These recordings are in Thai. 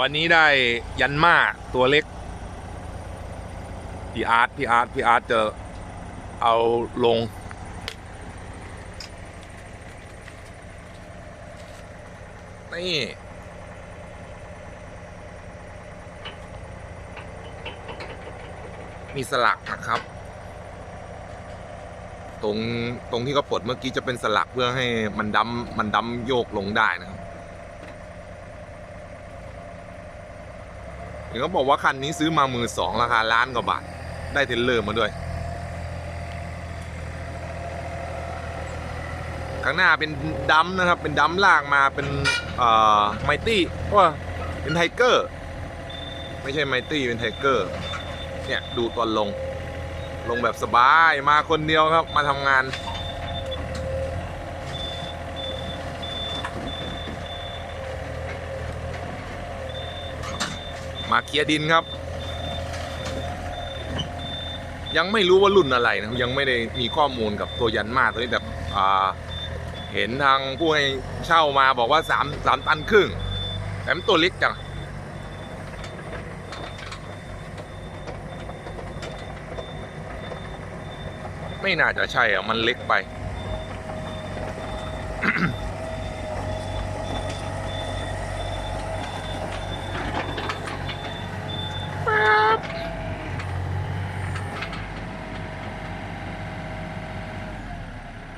วันนี้ได้ยันมาตัวเล็กพี่อาร์ตพี่อาร์ตพี่อาร์ตจะเอาลง นี่ มีสลักนะครับ ตรงตรงที่เขาปลดเมื่อกี้จะเป็นสลักเพื่อให้มันดำมันดำโยกลงได้นะครับ เห็นเขาบอกว่าคันนี้ซื้อมามือสองราคาล้านกว่าบาท ได้เทรลเลอร์มาด้วย ข้างหน้าเป็นดัมนะครับ เป็นดัมลากมาเป็นไมตี้ว่าเป็นไทเกอร์ ไม่ใช่ไมตี้เป็นไทเกอร์ เนี่ย ดูตอนลง ลงแบบสบายมาคนเดียวครับ มาทำงาน มาเคลียดินครับ ยังไม่รู้ว่ารุ่นอะไรนะยังไม่ได้มีข้อมูลกับตัวยันมาตัวนี้แต่เห็นทางผู้ให้เช่ามาบอกว่า3 3ตันครึ่งแต่มันตัวเล็กจังไม่น่าจะใช่อะ มันเล็กไป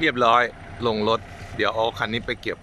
เรียบร้อยลงรถ เดี๋ยวเอาคันนี้ไปเก็บ